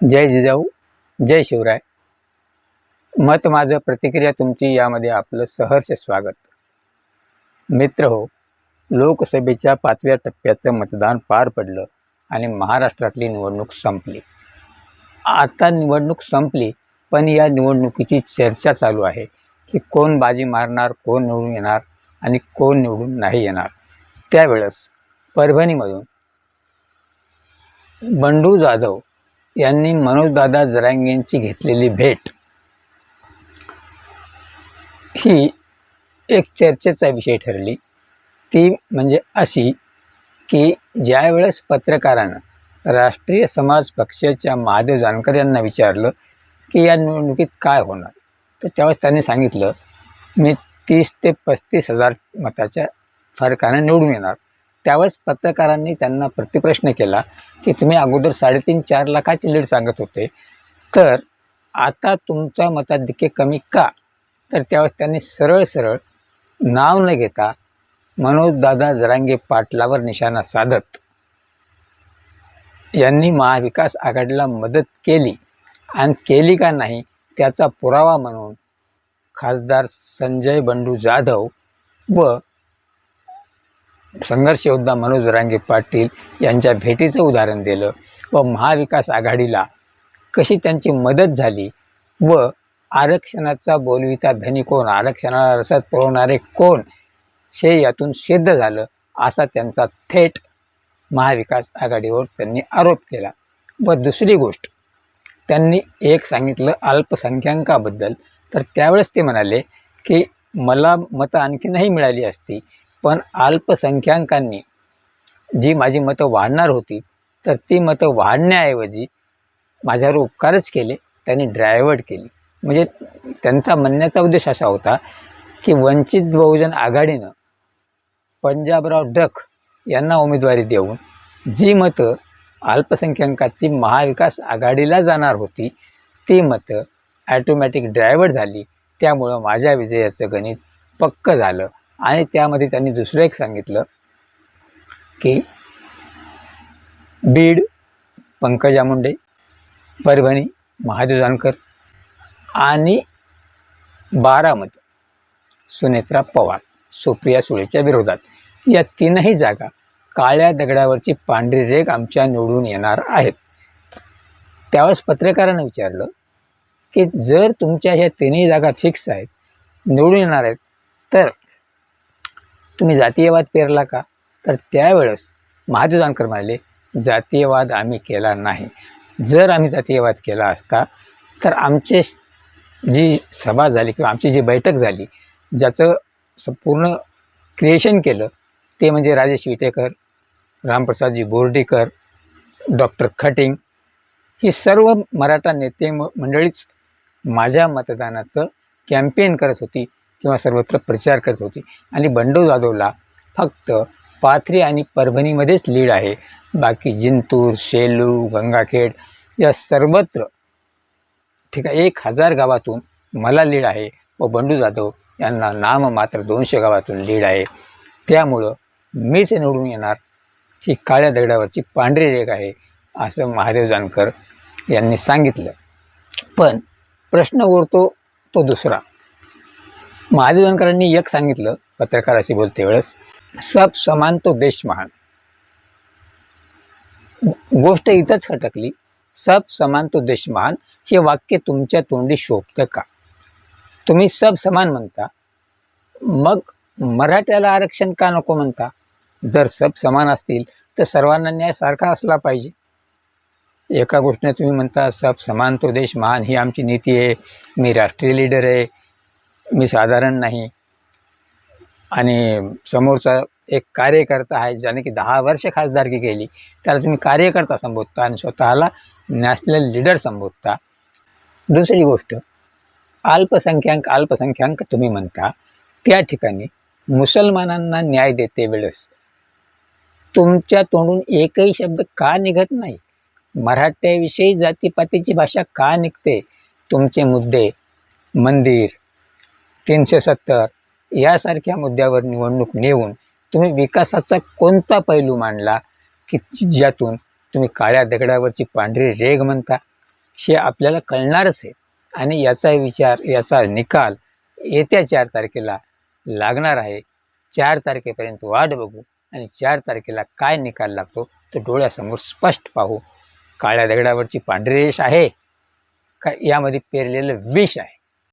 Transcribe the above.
जय जिजाऊ जय शिवराय. मत माझं प्रतिक्रिया तुमची यामध्ये आपलं सहर्ष स्वागत. मित्र हो लोकसभेच्या पाचव्या टप्प्याचं मतदान पार पडलं आणि महाराष्ट्रातली निवडणूक संपली. आता निवडणूक संपली पण या निवडणुकीची चर्चा चालू आहे की कोण बाजी मारणार कोण निवडून येणार आणि कोण निवडून नाही येणार. त्यावेळेस परभणीमधून बंडू जाधव यांनी मनोजदादा जरांगेंची घेतलेली भेट ही एक चर्चेचा विषय ठरली. ती म्हणजे अशी की ज्यावेळेस पत्रकारानं राष्ट्रीय समाज पक्षाच्या महादेव जानकर यांना विचारलं की या निवडणुकीत काय होणार तर त्यावेळेस त्यांनी सांगितलं मी तीस ते पस्तीस हजार मताच्या फरकानं निवडून येणार. त्यावेळेस पत्रकारांनी त्यांना प्रतिप्रश्न केला की तुम्ही अगोदर साडेतीन चार लाखाची लीड सांगत होते. तर आता तुमच्या मताधिक्य कमी का? तर त्यावेळेस त्यांनी सरळ सरळ नाव न घेता मनोजदादा जरांगे पाटलावर निशाणा साधत यांनी महाविकास आघाडीला मदत केली. आणि केली का नाही त्याचा पुरावा म्हणून खासदार संजय बंडू जाधव व संघर्षयोद्धा मनोज रांगे पाटील यांच्या भेटीचं उदाहरण दिलं व महाविकास आघाडीला कशी त्यांची मदत झाली व आरक्षणाचा बोलविता धनी कोण आरक्षणाला रसद पुरवणारे कोण हे यातून सिद्ध झालं असा त्यांचा थेट महाविकास आघाडीवर त्यांनी आरोप केला. व दुसरी गोष्ट त्यांनी एक सांगितलं अल्पसंख्याकाबद्दल. तर त्यावेळेस ते म्हणाले की मला मतं आणखीनही मिळाली असती. पण अल्पसंख्याकांनी जी माझी मतं वाढणार होती तर ती मतं वाढण्याऐवजी माझ्यावर उपकारच केले त्यांनी ड्रायवर्ट केली. म्हणजे त्यांचा म्हणण्याचा उद्देश असा होता की वंचित बहुजन आघाडीनं पंजाबराव डक यांना उमेदवारी देऊन जी मतं अल्पसंख्याकाची महाविकास आघाडीला जाणार होती ती मतं ॲटोमॅटिक ड्रायव्हर झाली. त्यामुळं माझ्या विजयाचं गणित पक्क झालं. आणि त्यामध्ये त्यांनी दुसरं एक सांगितलं की बीड पंकजा मुंडे परभणी महादेव जानकर आणि बारामती सुनेत्रा पवार सुप्रिया सुळेच्या विरोधात. या तीनही जागा काळ्या दगडावरची पांढरी रेग आमच्या निवडून येणार आहेत. त्यावेळेस पत्रकारानं विचारलं की जर तुमच्या ह्या तिन्ही जागा फिक्स आहेत निवडून येणार आहेत तर तुम्ही जातीयवाद पेरला का? तर त्यावेळेस महादेव जानकर म्हणाले जातीयवाद आम्ही केला नाही. जर आम्ही जातीयवाद केला असता तर आमचे जी सभा झाली किंवा आमची जी बैठक झाली ज्याचं संपूर्ण क्रिएशन केलं ते म्हणजे राजेश विटेकर रामप्रसादजी बोर्डीकर डॉक्टर खटिंग ही सर्व मराठा नेते मंडळीच माझ्या मतदानाचं कॅम्पेन करत होती. किंवा सर्वत्र प्रचार करत होती. आणि बंडू जाधवला फक्त पाथरी आणि परभणीमध्येच लीड आहे. बाकी जिंतूर सेलू गंगाखेड या सर्वत्र ठीक आहे एक हजार गावातून मला लीड आहे व बंडू जाधव यांना नाम मात्र दोनशे गावातून लीड आहे. त्यामुळं मीच निवडून येणार ही काळ्या दगडावरची पांढरी रेख आहे असं महादेव जानकर यांनी सांगितलं. पण प्रश्न उरतो तो दुसरा. महादेवनकरांनी एक सांगितलं पत्रकाराशी बोलते वेळेस सब समान तो देश महान. गोष्ट इथंच खटकली सब समान तो देश महान हे वाक्य तुमच्या तोंडी शोभतं का? तुम्ही सब समान म्हणता मग मराठ्याला आरक्षण का नको म्हणता? जर सब समान असतील तर सर्वांना न्याय सारखा असला पाहिजे. एका गोष्टीने तुम्ही म्हणता सब समान तो देश महान ही आमची नीती आहे मी राष्ट्रीय लीडर आहे मी साधारण नाही. आणि समोरचा एक कार्यकर्ता आहे ज्याने की दहा वर्ष खासदारकी केली. त्याला तुम्ही कार्यकर्ता संबोधता आणि स्वतःला नॅशनल लीडर संबोधता. दुसरी गोष्ट अल्पसंख्याक अल्पसंख्याक तुम्ही म्हणता त्या ठिकाणी मुसलमानांना न्याय देते वेळेस तुमच्या तोंडून एकही शब्द का निघत नाही? मराठ्याविषयी जातीपातीची भाषा का निघते? तुमचे मुद्दे मंदिर तीनशे सत्तर. यासारख्या मुद्द्यावर निवडणूक नेऊन तुम्ही विकासाचा कोणता पैलू मांडला की ज्यातून तुम्ही काळ्या दगडावरची पांढरी रेग म्हणता? हे आपल्याला कळणारच आहे. आणि याचा विचार याचा निकाल येत्या चार तारखेला लागणार आहे. चार तारखेपर्यंत वाट बघू आणि चार तारखेला काय निकाल लागतो तो डोळ्यासमोर स्पष्ट पाहू. काळ्या दगडावरची पांढरी रेष आहे का? यामध्ये पेरलेलं विष आहे.